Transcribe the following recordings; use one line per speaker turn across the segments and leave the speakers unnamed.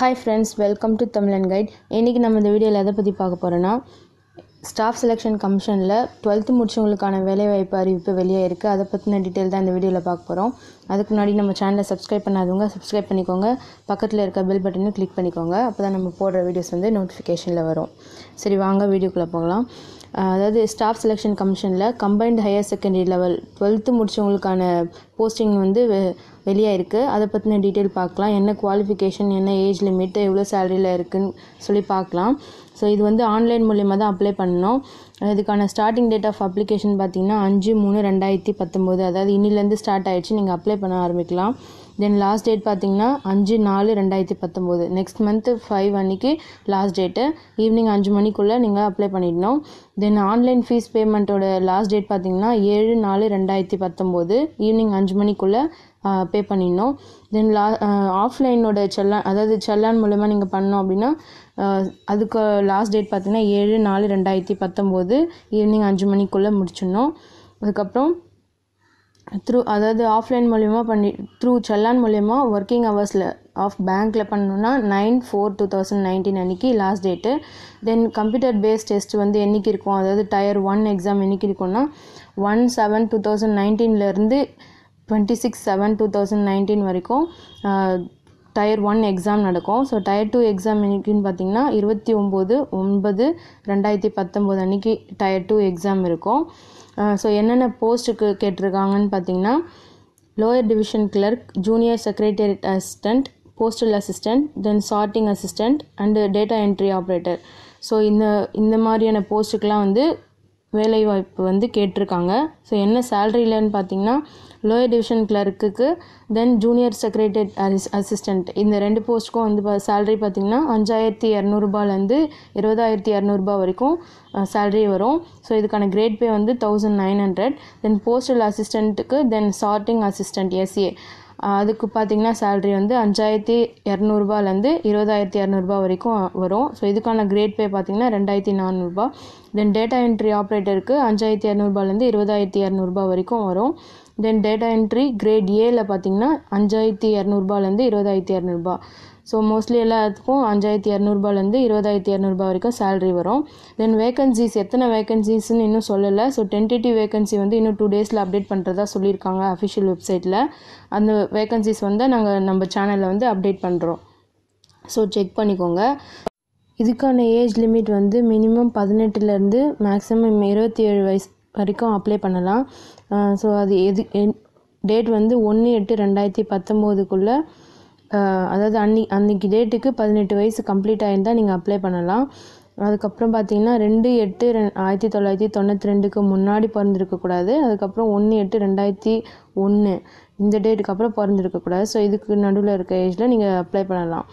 Hi friends welcome to Tamil and guide இன்றைக்கி நம்ம இந்த வீடியோவில் எதை பற்றி பார்க்க போகிறோன்னா ஸ்டாஃப் செலெக்ஷன் கமிஷனில் டுவெல்த்து முடிச்சவங்களுக்கான வேலைவாய்ப்பு அறிவிப்பு வெளியே இருக்குது அதை பற்றின டீட்டெயில் தான் இந்த வீடியோவில் பார்க்க போகிறோம் அதுக்கு முன்னாடி நம்ம சேனலை சப்ஸ்கிரைப் பண்ணாதவங்க சப்ஸ்கிரைப் பண்ணிக்கோங்க. பக்கத்தில் இருக்க பெல் பட்டனை கிளிக் பண்ணிக்கோங்க. அப்போ தான் நம்ம போடுற வீடியோஸ் வந்து நோட்டிஃபிகேஷனில் வரும். சரி வாங்க வீடியோக்குள்ளே போகலாம். அதாவது staff selection கமிஷனில் combined higher secondary level twelfth முடித்தவங்களுக்கான போஸ்டிங் வந்து வெ- வெளியே அதை பற்றின டீட்டெயில் பார்க்கலாம். என்ன குவாலிஃபிகேஷன் என்ன ஏஜ் லிமிட் எவ்வளோ சேலரியில் இருக்குதுன்னு சொல்லி பார்க்கலாம். ஸோ இது வந்து ஆன்லைன் மூலயமா தான் அப்ளை பண்ணணும் இதுக்கான ஸ்டார்டிங் டேட் ஆஃப் அப்ளிகேஷன் பார்த்தீங்கன்னா அஞ்சு மூணு ரெண்டாயிரத்தி பத்தொம்போது. அதாவது இன்னிலேருந்து ஸ்டார்ட் ஆயிடுச்சு. நீங்கள் அப்ளை பண்ண ஆரம்பிக்கலாம். தென் லாஸ்ட் டேட் பார்த்தீங்கன்னா அஞ்சு நாலு ரெண்டாயிரத்தி பத்தொம்போது. நெக்ஸ்ட் மந்த்து ஃபைவ் அன்னைக்கு லாஸ்ட் டேட்டு ஈவினிங் அஞ்சு மணிக்குள்ளே நீங்கள் அப்ளை பண்ணிடணும். தென் ஆன்லைன் ஃபீஸ் பேமெண்ட்டோட லாஸ்ட் டேட் பார்த்தீங்கன்னா ஏழு நாலு ரெண்டாயிரத்தி பத்தொம்போது. ஈவினிங் அஞ்சு மணிக்குள்ளே பே பண்ணிடணும். தென் லா ஆஃப்லைனோட செல்லான் அதாவது செல்லான் மூலமாக நீங்கள் பண்ணோம் அப்படின்னா அதுக்கு லாஸ்ட் டேட் பார்த்தீங்கன்னா ஏழு நாலு ரெண்டாயிரத்தி பத்தொம்போது. ஈவினிங் அஞ்சு மணிக்குள்ளே முடிச்சிடணும். அதுக்கப்புறம் த்ரூ அதாவது ஆஃப்லைன் மூலயமா பண்ணி த்ரூ செல்லான் மூலயமா ஒர்க்கிங் ஹவர்ஸில் ஆஃப் பேங்க்கில் பண்ணணும்னா nine four two thousand nineteen அன்றைக்கி last date then computer base test வந்து என்றைக்கு இருக்கும்? அதாவது டயர் ஒன் எக்ஸாம் என்றைக்கு இருக்கும்னா one seven two thousand நைன்டீன்லேருந்து twenty six seven two thousand nineteen வரைக்கும் டயர் ஒன் எக்ஸாம் நடக்கும். ஸோ டயர் டூ எக்ஸாம் என்றைக்குன்னு பார்த்தீங்கன்னா இருபத்தி ஒம்பது ஒன்பது ரெண்டாயிரத்தி பத்தொம்போது அன்றைக்கி டயர் டூ எக்ஸாம் இருக்கும். ஸோ என்னென்ன போஸ்ட்டுக்கு கேட்டிருக்காங்கன்னு பார்த்தீங்கன்னா lower division clerk junior secretariat assistant postal assistant then sorting assistant and data entry operator so இந்த இந்த மாதிரியான போஸ்ட்டுக்கெலாம் வந்து வேலைவாய்ப்பு வந்து கேட்டிருக்காங்க. ஸோ என்ன சேலரிலன்னு பார்த்தீங்கன்னா லோயர் டிவிஷன் கிளர்க்குக்கு தென் ஜூனியர் செக்ரட்டரியேட் அசிஸ்டண்ட் இந்த ரெண்டு போஸ்ட்டுக்கும் வந்து பா சேலரி பார்த்திங்கன்னா அஞ்சாயிரத்தி இரநூறுபாலேருந்து இருபதாயிரத்தி இரநூறுபா வரைக்கும் சேலரி வரும். ஸோ இதுக்கான கிரேட் பே வந்து thousand nine hundred then postal அசிஸ்டண்ட்டுக்கு then sorting assistant SA அதுக்கு பார்த்தீங்கன்னா சேல்ரி வந்து அஞ்சாயிரத்தி இரநூறுபாலேருந்து இருபதாயிரத்தி இரநூறுபா வரைக்கும் வரும். ஸோ இதுக்கான கிரேட் பே பார்த்தீங்கன்னா ரெண்டாயிரத்தி நானூறுபா. தென் டேட்டா என்ட்ரி ஆப்ரேட்டருக்கு அஞ்சாயிரத்தி இரநூறுபாலேருந்து இருபதாயிரத்தி இரநூறுபா வரைக்கும் வரும். தென் டேட்டா என்ட்ரி கிரேட் ஏல பார்த்தீங்கன்னா அஞ்சாயிரத்தி இரநூறுபாலேருந்து இருபதாயிரத்தி இரநூறுபா. ஸோ மோஸ்ட்லி எல்லாத்துக்கும் அஞ்சாயிரத்தி இரநூறுபாலேருந்து இருபதாயிரத்தி இரநூறுபா வரைக்கும் சேலரி வரும். தென் வேகன்சிஸ் எத்தனை வேகன்சிஸ்னு இன்னும் சொல்லலை. ஸோ டென்டேட்டிவ் வேகன்சி வந்து இன்னும் டூ டேஸில் அப்டேட் பண்ணுறதா சொல்லியிருக்காங்க அஃபிஷியல் வெப்சைட்டில் அந்த வேகன்சிஸ் வந்து நாங்கள் நம்ம சேனலில் வந்து அப்டேட் பண்ணுறோம் ஸோ செக் பண்ணிக்கோங்க. இதுக்கான ஏஜ் லிமிட் வந்து மினிமம் பதினெட்டுலேருந்து மேக்ஸிமம் இருபத்தி ஏழு வயசு வரைக்கும் அப்ளை பண்ணலாம். ஸோ அது எது டேட் வந்து ஒன்று எட்டு ரெண்டாயிரத்தி பத்தொம்போதுக்குள்ளே அதாவது அன்னி அன்றைக்கி டேட்டுக்கு பதினெட்டு வயசு கம்ப்ளீட் ஆகியிருந்தால் நீங்கள் அப்ளை பண்ணலாம். அதுக்கப்புறம் பார்த்தீங்கன்னா ரெண்டு எட்டு ரெ ஆயிரத்தி தொள்ளாயிரத்தி தொண்ணூற்றி ரெண்டுக்கு முன்னாடி பிறந்திருக்கக்கூடாது அதுக்கப்புறம் ஒன்று எட்டு ரெண்டாயிரத்தி ஒன்று இந்த டேட்டுக்கு அப்புறம் பிறந்திருக்கக்கூடாது ஸோ இதுக்கு நடுவில் இருக்க ஏஜில் நீங்கள் அப்ளை பண்ணலாம்.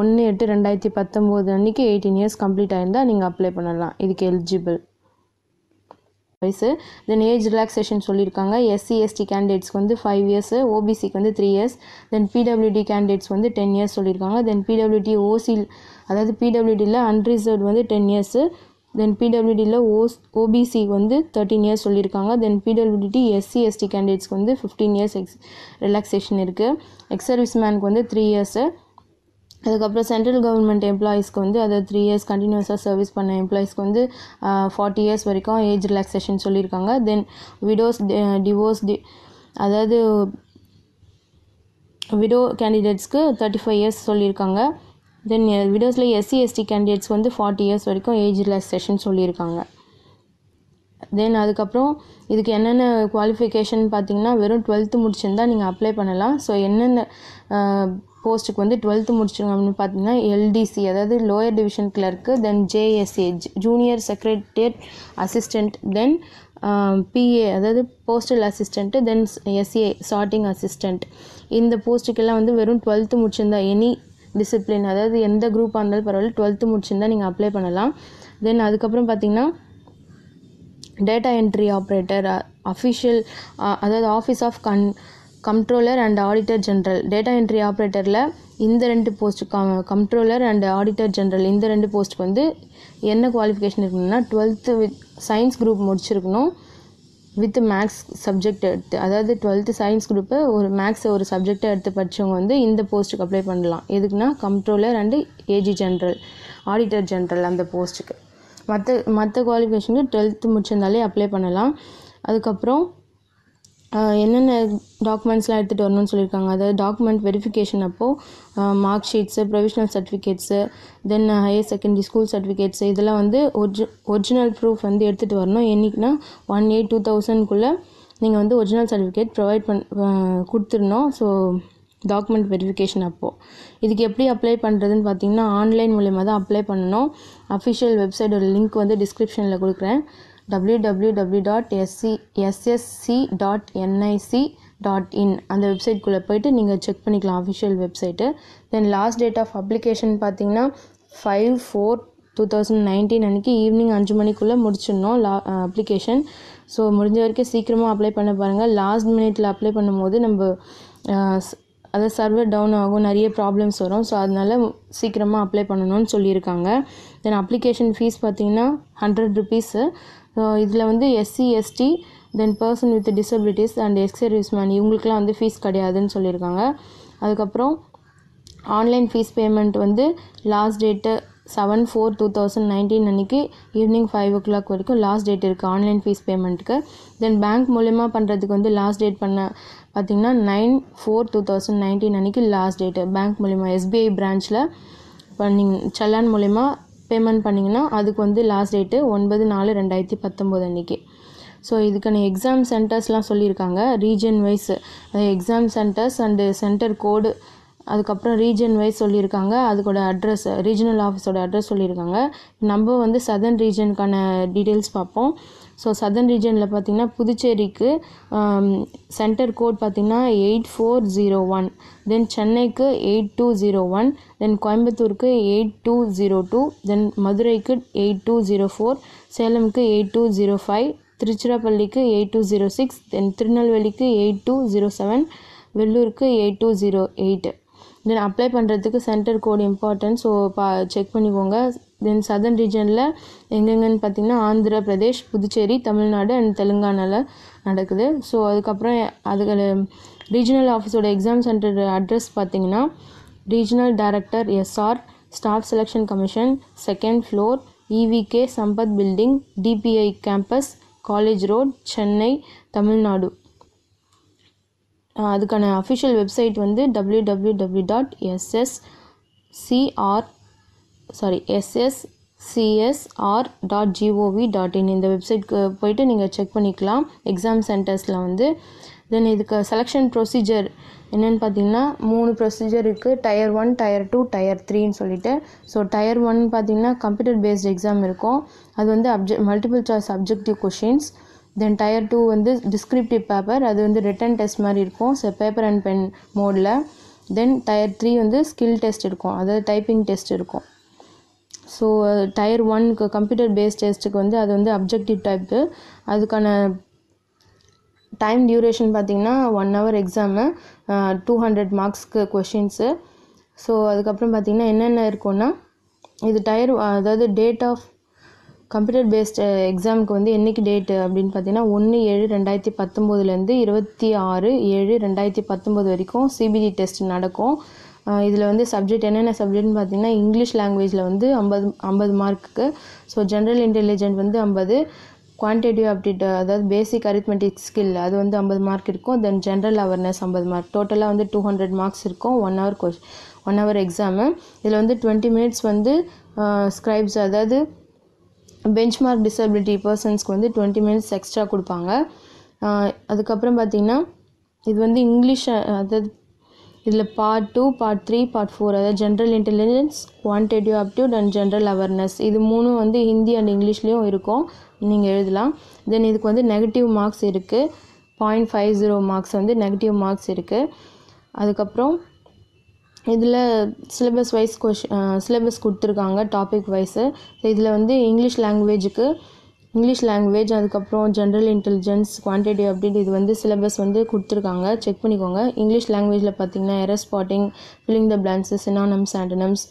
ஒன்று எட்டு ரெண்டாயிரத்தி பத்தொம்போது அன்றைக்கி எயிட்டீன் இயர்ஸ் கம்ப்ளீட் ஆயிருந்தால் நீங்கள் அப்ளை பண்ணலாம். இதுக்கு எலிஜிபிள். வயசு தென் ஏஜ் ரிலாக்ஸேஷன் சொல்லியிருக்காங்க. எஸ்சி எஸ்டி கேண்டிடேட்ஸ்க்கு வந்து ஃபைவ் இயர்ஸு ஓபிசிக்கு வந்து three years then PWD candidates வந்து டென் இயர்ஸ் சொல்லியிருக்காங்க. தென் பிடபிள்யூடி ஓசி அதாவது பிடபிள்யூடியில் அன்ரிசர்வ் வந்து டென் இயர்ஸு தென் பிடபிள்யூடியில் ஓஸ் ஓபிசி வந்து தேர்ட்டின் இயர்ஸ் சொல்லியிருக்காங்க. தென் பிடபிள்யூடி எஸ்சி எஸ்டி கேண்டிடேட்ஸ்க்கு வந்து ஃபிஃப்டீன் இயர்ஸ் எக்ஸ் ரிலாக்ஸேஷன் இருக்குது எக்ஸ் சர்வீஸ் மேனுக்கு வந்து த்ரீ இயர்ஸு அதுக்கப்புறம் சென்ட்ரல் கவர்மெண்ட் எம்ப்ளாயீஸ்க்கு வந்து அதாவது த்ரீ இயர்ஸ் கண்டினியூஸாக சர்வீஸ் பண்ண எம்ப்ளாயீஸ்க்கு வந்து ஃபார்ட்டி இயர்ஸ் வரைக்கும் ஏஜ் ரிலாக்ஸேஷன் சொல்லியிருக்காங்க. தென் விடோஸ் டிவோர்ஸ் டி அதாவது விடோ கேண்டிடேட்ஸ்க்கு தேர்ட்டி ஃபைவ் இயர்ஸ் சொல்லியிருக்காங்க. தென் விடோஸில் எஸ்சி எஸ்டி கேண்டிடேட்ஸ் வந்து ஃபார்ட்டி இயர்ஸ் வரைக்கும் ஏஜ் ரிலாக்ஸேஷன் சொல்லியிருக்காங்க. தென் அதுக்கப்புறம் இதுக்கு என்னென்ன குவாலிஃபிகேஷன் பார்த்தீங்கன்னா வெறும் டுவெல்த்து முடிச்சிருந்தா நீங்கள் அப்ளை பண்ணலாம். ஸோ என்னென்ன போஸ்ட்டுக்கு வந்து டுவெல்த்து முடிச்சிருக்கோம்னு பார்த்தீங்கன்னா எல்டிசி அதாவது lower division clerk then JSA junior secretariat assistant then PA அதாவது postal assistant then SA sorting assistant இந்த போஸ்ட்டுக்கெல்லாம் வந்து வெறும் டுவெல்த்து முடிச்சிருந்தா எனி டிசிப்ளின் அதாவது எந்த குரூப்பாக இருந்தாலும் பரவாயில்ல டுவெல்த்து முடிச்சிருந்தா நீங்கள் அப்ளை பண்ணலாம். தென் அதுக்கப்புறம் பார்த்தீங்கன்னா டேட்டா என்ட்ரி ஆப்ரேட்டர் அஃபிஷியல் அதாவது office of gun comptroller and auditor general data entry ஆப்ரேட்டரில் இந்த ரெண்டு post comptroller and auditor general இந்த ரெண்டு போஸ்ட்டுக்கு வந்து என்ன குவாலிஃபிகேஷன் இருக்கணும்னா டுவெல்த்து வித் சயின்ஸ் குரூப் முடிச்சிருக்கணும் வித் மேக்ஸ் சப்ஜெக்ட் எடுத்து. அதாவது டுவெல்த்து சயின்ஸ் குரூப்பு ஒரு மேக்ஸ் ஒரு சப்ஜெக்டை எடுத்து படித்தவங்க வந்து இந்த போஸ்ட்டுக்கு அப்ளை பண்ணலாம். எதுக்குன்னா comptroller and AG general auditor general அந்த போஸ்ட்டுக்கு மற்ற மற்ற குவாலிஃபிகேஷனுக்கு டுவெல்த்து முடிச்சிருந்தாலே அப்ளை பண்ணலாம். அதுக்கப்புறம் என்னென்ன டாக்குமெண்ட்ஸ்லாம் எடுத்துகிட்டு வரணும்னு சொல்லியிருக்காங்க. அதாவது டாக்குமெண்ட் வெரிஃபிகேஷன் அப்போது mark sheets provisional certificates then higher secondary school certificates இதெல்லாம் வந்து ஒரிஜி ஒரிஜினல் ப்ரூஃப் வந்து எடுத்துகிட்டு வரணும். என்றைக்குன்னா ஒன் எயிட் டூ தௌசண்ட்குள்ளே நீங்கள் வந்து ஒரிஜினல் சர்டிஃபிகேட் ப்ரொவைட் பண் கொடுத்துடணும். ஸோ டாக்குமெண்ட் வெரிஃபிகேஷன் அப்போது இதுக்கு எப்படி அப்ளை பண்ணுறதுன்னு பார்த்தீங்கன்னா ஆன்லைன் மூலயமா தான் அப்ளை பண்ணணும் அஃபிஷியல் வெப்சைட்டோட லிங்க் வந்து டிஸ்கிரிப்ஷனில் கொடுக்குறேன். W W dot SC SSC dot NIC dot in அந்த வெப்சைட்குள்ளே போயிட்டு நீங்கள் செக் பண்ணிக்கலாம் official website then last date of application பார்த்தீங்கன்னா five four two thousand nineteen அன்றைக்கி ஈவினிங் அஞ்சு மணிக்குள்ளே முடிச்சிடணும் லா அப்ளிகேஷன் ஸோ முடிஞ்ச வரைக்கும் சீக்கிரமாக அப்ளை பண்ண பாருங்கள் லாஸ்ட் மினிட்ல அப்ளை பண்ணும்போது நம்ம அதாவது சர்வர் டவுன் ஆகும் நிறைய ப்ராப்ளம்ஸ் வரும். ஸோ அதனால சீக்கிரமாக அப்ளை பண்ணணும்னு சொல்லியிருக்காங்க. தென் அப்ளிகேஷன் ஃபீஸ் பார்த்தீங்கன்னா ஹண்ட்ரட் ருபீஸு இதில் வந்து SC ST then person with disabilities and ex serviceman இவங்களுக்குலாம் வந்து ஃபீஸ் கிடையாதுன்னு சொல்லியிருக்காங்க. அதுக்கப்புறம் ஆன்லைன் ஃபீஸ் பேமெண்ட் வந்து last date seven four two thousand nineteen அன்றைக்கி ஈவினிங் ஃபைவ் ஓ கிளாக் வரைக்கும் லாஸ்ட் டேட் இருக்குது ஆன்லைன் ஃபீஸ் பேமெண்ட்டுக்கு தென் பேங்க் மூலயமா பண்ணுறதுக்கு வந்து லாஸ்ட் டேட் பண்ண பார்த்திங்கன்னா nine four two thousand nineteen அன்றைக்கி லாஸ்ட் டேட்டு பேங்க் மூலிமா எஸ்பிஐ பிரான்ச்சில் நீங்கள் செல்லான் மூலயமா பேமெண்ட் பண்ணிங்கன்னா அதுக்கு வந்து லாஸ்ட் டேட்டு ஒன்பது நாலு ரெண்டாயிரத்தி பத்தொம்போது அன்றைக்கி ஸோ இதுக்கான எக்ஸாம் சென்டர்ஸ்லாம் சொல்லியிருக்காங்க. Region wise exam centres and centre code அதுக்கப்புறம் ரீஜன் வைஸ் சொல்லியிருக்காங்க. அதுக்கோட அட்ரஸ் ரீஜனல் ஆஃபீஸோட அட்ரஸ் சொல்லியிருக்காங்க. நம்ம வந்து சதர்ன் ரீஜனுக்கான டீட்டெயில்ஸ் பார்ப்போம். ஸோ சதர்ன் ரீஜனில் பார்த்திங்கன்னா புதுச்சேரிக்கு சென்டர் கோட் பார்த்திங்கன்னா eight four zero one then சென்னைக்கு eight two zero one then கோயம்புத்தூருக்கு eight two zero two then மதுரைக்கு எயிட் டூ ஜீரோ ஃபோர் சேலமுக்கு eight two zero five திருச்சிராப்பள்ளிக்கு eight two zero six then திருநெல்வேலிக்கு eight two zero seven வெள்ளூருக்கு eight two zero eight then apply பண்ணுறதுக்கு centre code important so பா check பண்ணிக்கோங்க. Then southern ரீஜனில் எங்கெங்கன்னு பார்த்தீங்கன்னா Andhra Pradesh Puducherry Tamil Nadu and தெலுங்கானாவில் நடக்குது. ஸோ அதுக்கப்புறம் அதுக்கு ரீஜனல் ஆஃபீஸோட எக்ஸாம் சென்டர் அட்ரஸ் பார்த்தீங்கன்னா regional director SR staff selection commission second floor EVK Sampath building DPI campus college road Chennai Tamil Nadu அதுக்கான அஃபிஷியல் வெப்சைட் வந்து W W W dot SSCR sorry SSCSR dot gov dot in இந்த வெப்சைட்க்கு போயிட்டு நீங்கள் check பண்ணிக்கலாம். Exam சென்டர்ஸில் வந்து. தென் இதுக்கு selection procedure என்னென்னு பார்த்தீங்கன்னா மூணு ப்ரொசீஜர் இருக்குது tier one tier two tier த்ரீன்னு சொல்லிட்டு. ஸோ டயர் ஒன் பார்த்தீங்கன்னா கம்ப்யூட்டர் பேஸ்ட் எக்ஸாம் இருக்கும். அது வந்து அப்ஜெ multiple choice objective questions then tier two வந்து டிஸ்கிரிப்டிவ் பேப்பர் அது வந்து ரிட்டன் டெஸ்ட் மாதிரி இருக்கும். ஸோ பேப்பர் அண்ட் பென் மோடில் தென் டயர் த்ரீ வந்து ஸ்கில் டெஸ்ட் இருக்கும். அதாவது டைப்பிங் டெஸ்ட் இருக்கும். ஸோ டயர் ஒன்க்கு கம்ப்யூட்டர் பேஸ்ட் டெஸ்ட்டுக்கு வந்து அது வந்து அப்ஜெக்டிவ் டைப்பு அதுக்கான டைம் டியூரேஷன் பார்த்தீங்கன்னா one hour exam two hundred மார்க்ஸ்க்கு questions so அதுக்கப்புறம் பார்த்திங்கன்னா என்னென்ன இருக்கும்னா இது டயர் அதாவது டேட் ஆஃப் கம்ப்யூட்டர் பேஸ்ட் எக்ஸாமுக்கு வந்து என்றைக்கு டேட்டு அப்படின்னு பார்த்தீங்கன்னா ஒன்று ஏழு ரெண்டாயிரத்தி பத்தொம்போதுலேருந்து இருபத்தி ஆறு ஏழு ரெண்டாயிரத்தி பத்தொம்போது வரைக்கும் சிபிடி டெஸ்ட் நடக்கும். இதில் வந்து சப்ஜெக்ட் என்னென்ன சப்ஜெக்ட்னு பார்த்தீங்கன்னா இங்கிலீஷ் லாங்குவேஜில் வந்து ஐம்பது ஐம்பது மார்க்குக்கு ஸோ ஜென்ரல் இன்டெலிஜென்ட் வந்து ஐம்பது குவான்டிட்டிவ் அப்டேட் அதாவது பேசிக் அரித்மெட்டிக் ஸ்கில் அது வந்து ஐம்பது மார்க் இருக்கும். தென் ஜென்ரல் அவேர்னஸ் ஐம்பது மார்க் டோட்டலாக வந்து டூ ஹண்ட்ரட் மார்க்ஸ் இருக்கும் ஒன் ஹவர் கொஷ் ஒன் ஹவர் எக்ஸாமு இதில் வந்து டுவெண்ட்டி மினிட்ஸ் வந்து ஸ்க்ரைப்ஸ் அதாவது பெஞ்ச் மார்க் டிசபிலிட்டி பர்சன்ஸ்க்கு வந்து டுவெண்ட்டி மினிட்ஸ் எக்ஸ்ட்ரா கொடுப்பாங்க. அதுக்கப்புறம் பார்த்திங்கன்னா இது வந்து இங்கிலீஷ் அதாவது இதில் part two part three part four அதாவது general intelligence quantitative aptitude and general awareness இது மூணும் வந்து ஹிந்தி அண்ட் இங்கிலீஷ்லேயும் இருக்கும். நீங்கள் எழுதலாம். தென் இதுக்கு வந்து நெகட்டிவ் மார்க்ஸ் இருக்குது பாயிண்ட் ஃபைவ் ஜீரோ மார்க்ஸ் வந்து நெகட்டிவ் மார்க்ஸ் இருக்குது அதுக்கப்புறம் இதில் சிலபஸ் வைஸ் கொஷ் சிலபஸ் கொடுத்துருக்காங்க டாபிக் வைஸு இதில் வந்து இங்கிலீஷ் லாங்குவேஜுக்கு இங்கிலீஷ் லாங்குவேஜ் அதுக்கப்புறம் ஜென்ரல் இன்டெலிஜென்ஸ் குவான்டிட்டி அப்படின்னு இது வந்து சிலபஸ் வந்து கொடுத்துருக்காங்க. செக் பண்ணிக்கோங்க. இங்கிலீஷ் லாங்குவேஜில் பார்த்தீங்கன்னா error spotting filling the blanks synonyms antonyms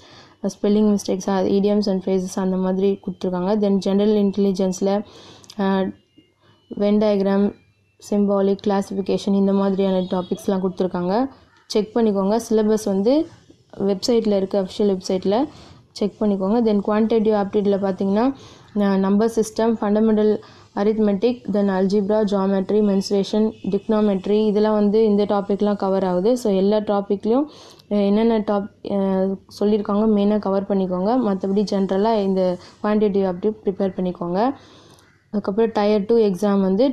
spelling mistakes idioms and phrases அந்த மாதிரி கொடுத்துருக்காங்க. தென் ஜென்ரல் இன்டெலிஜென்ஸில் வென் டயக்ராம் சிம்பாலிக் கிளாசிஃபிகேஷன் இந்த மாதிரியான டாபிக்ஸ்லாம் கொடுத்துருக்காங்க. செக் பண்ணிக்கோங்க. சிலபஸ் வந்து வெப்சைட்டில் இருக்க அஃபிஷியல் வெப்சைட்டில் செக் பண்ணிக்கோங்க. தென் குவான்டிட்டிவ் ஆப்டிடியூடில் பார்த்தீங்கன்னா number system fundamental arithmetic then algebra geometry mensuration trigonometry இதெல்லாம் வந்து இந்த டாப்பிக்லாம் கவர் ஆகுது. ஸோ எல்லா டாப்பிக்லேயும் என்னென்ன டாப் சொல்லியிருக்காங்க மெயினாக கவர் பண்ணிக்கோங்க. மற்றபடி ஜென்ரலாக இந்த குவான்டிட்டிவ் அப்படி ப்ரிப்பேர் பண்ணிக்கோங்க. அதுக்கப்புறம் டயர் டூ எக்ஸாம் வந்து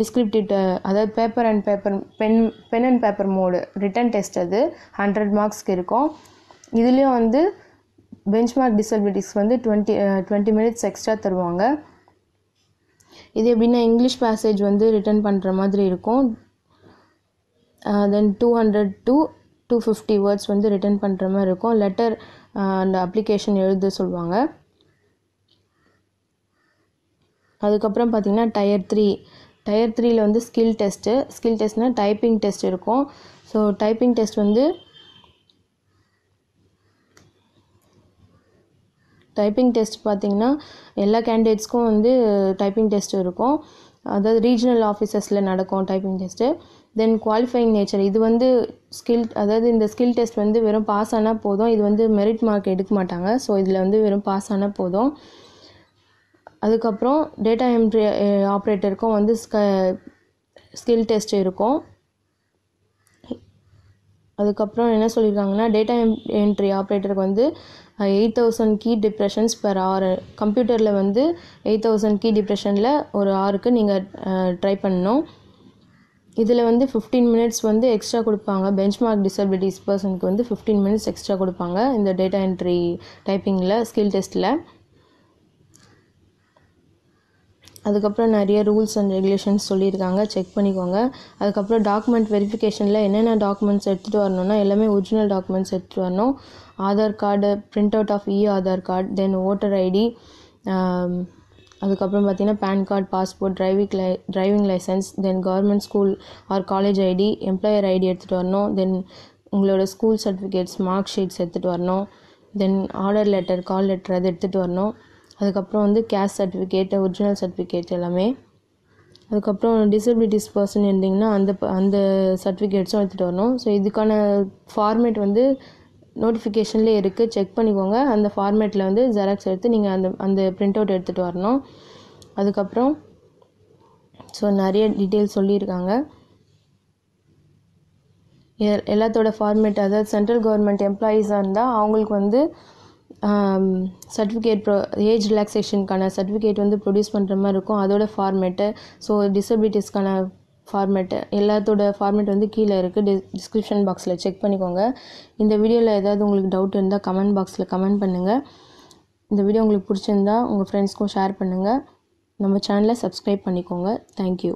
டிஸ்கிரிப்டிவ் அதாவது paper and paper pen pen and paper mode written test அது ஹண்ட்ரட் மார்க்ஸ்க்கு இருக்கும். இதுலேயும் வந்து பெஞ்ச்மார்க் டிசபிலிட்டிஸ் வந்து டுவெண்ட்டி டுவெண்ட்டி மினிட்ஸ் எக்ஸ்ட்ரா தருவாங்க. இது எப்படின்னா இங்கிலீஷ் பேசேஜ் வந்து ரிட்டன் பண்ணுற மாதிரி இருக்கும். Then two hundred to two fifty words வந்து ரிட்டன் பண்ணுற மாதிரி இருக்கும். லெட்டர் uh, அந்த அப்ளிகேஷன் எழுத சொல்லுவாங்க அதுக்கப்புறம் பார்த்திங்கன்னா டயர் த்ரீ டயர் த்ரீயில் வந்து ஸ்கில் டெஸ்ட்டு ஸ்கில் டெஸ்ட்னால் டைப்பிங் டெஸ்ட் இருக்கும். ஸோ டைப்பிங் டெஸ்ட் வந்து டைப்பிங் டெஸ்ட் பார்த்திங்கன்னா எல்லா கேண்டிடேட்ஸ்க்கும் வந்து டைப்பிங் டெஸ்ட் இருக்கும். அதாவது ரீஜனல் ஆஃபீஸஸில் நடக்கும் typing test then qualifying nature இது வந்து ஸ்கில் அதாவது இந்த ஸ்கில் டெஸ்ட் வந்து வெறும் பாஸ் ஆனால் போதும். இது வந்து மெரிட் மார்க் எடுக்க மாட்டாங்க. ஸோ இதில் வந்து வெறும் பாஸ் ஆனால் போதும். அதுக்கப்புறம் டேட்டா என்ட்ரி ஆப்ரேட்டருக்கும் வந்து ஸ்க ஸ்கில் டெஸ்ட் இருக்கும். அதுக்கப்புறம் என்ன சொல்லியிருக்காங்கன்னா டேட்டா என்ட்ரி ஆப்ரேட்டருக்கு வந்து eight thousand key depressions per hour கம்ப்யூட்டரில் வந்து எயிட் தௌசண்ட் கீ டிப்ரெஷனில் ஒரு ஆருக்கு நீங்கள் ட்ரை பண்ணணும். இதில் வந்து ஃபிஃப்டீன் மினிட்ஸ் வந்து எக்ஸ்ட்ரா கொடுப்பாங்க. பெஞ்ச்மார்க் டிசபிலிட்டிஸ் பர்சனுக்கு வந்து ஃபிஃப்டீன் மினிட்ஸ் எக்ஸ்ட்ரா கொடுப்பாங்க. இந்த டேட்டா என்ட்ரி டைப்பிங்கில் ஸ்கில் டெஸ்ட்டில் அதுக்கப்புறம் நிறைய ரூல்ஸ் அண்ட் ரெகுலேஷன்ஸ் சொல்லியிருக்காங்க. செக் பண்ணிக்கோங்க. அதுக்கப்புறம் டாக்குமெண்ட் வெரிஃபிகேஷனில் என்னென்ன டாக்குமெண்ட்ஸ் எடுத்துகிட்டு வரணும்னா எல்லாமே ஒரிஜினல் டாக்குமெண்ட்ஸ் எடுத்துகிட்டு வரணும். Aadhaar card print out of e Aadhaar card then voter ID அதுக்கப்புறம் பார்த்தீங்கன்னா PAN card passport driving li driving license then government school or college ID employer ID எடுத்துகிட்டு வரணும். தென் உங்களோட ஸ்கூல் சர்டிஃபிகேட்ஸ் மார்க் ஷீட்ஸ் எடுத்துகிட்டு வரணும். Then order letter call letter அது எடுத்துகிட்டு வரணும். அதுக்கப்புறம் வந்து கேஸ்ட் சர்டிஃபிகேட் ஒரிஜினல் சர்டிஃபிகேட் எல்லாமே. அதுக்கப்புறம் டிசபிலிட்டிஸ் பர்சன் இருந்தீங்கன்னா அந்த அந்த சர்டிஃபிகேட்ஸும் எடுத்துகிட்டு வரணும். ஸோ இதுக்கான ஃபார்மேட் வந்து நோட்டிஃபிகேஷன்லேயே இருக்குது செக் பண்ணிக்கோங்க. அந்த ஃபார்மேட்டில் வந்து ஜெராக்ஸ் எடுத்து நீங்கள் அந்த அந்த பிரிண்ட் அவுட் எடுத்துகிட்டு வரணும். அதுக்கப்புறம் ஸோ நிறைய டீட்டெயில்ஸ் சொல்லியிருக்காங்க. எல்லாத்தோட ஃபார்மேட் அதாவது சென்ட்ரல் கவர்மெண்ட் எம்ப்ளாயீஸாக இருந்தால் அவங்களுக்கு வந்து சர்டிஃபிகேட் ப்ரோ ஏஜ் ரிலாக்ஸேஷனுக்கான சர்டிஃபிகேட் வந்து ப்ரொடியூஸ் பண்ணுற மாதிரி இருக்கும். அதோட ஃபார்மேட்டு ஸோ டிசபிலிட்டிஸ்க்கான ஃபார்மேட்டு எல்லாத்தோட ஃபார்மேட் வந்து கீழே இருக்குது டி டிஸ்கிரிப்ஷன் பாக்ஸில் செக் பண்ணிக்கோங்க. இந்த வீடியோவில் ஏதாவது உங்களுக்கு டவுட் இருந்தால் கமெண்ட் பாக்ஸில் கமெண்ட் பண்ணுங்கள் இந்த வீடியோ உங்களுக்கு பிடிச்சிருந்தா உங்கள் ஃப்ரெண்ட்ஸ்க்கும் ஷேர் பண்ணுங்கள் நம்ம சேனலை சப்ஸ்கிரைப் பண்ணிக்கோங்க. தேங்க்யூ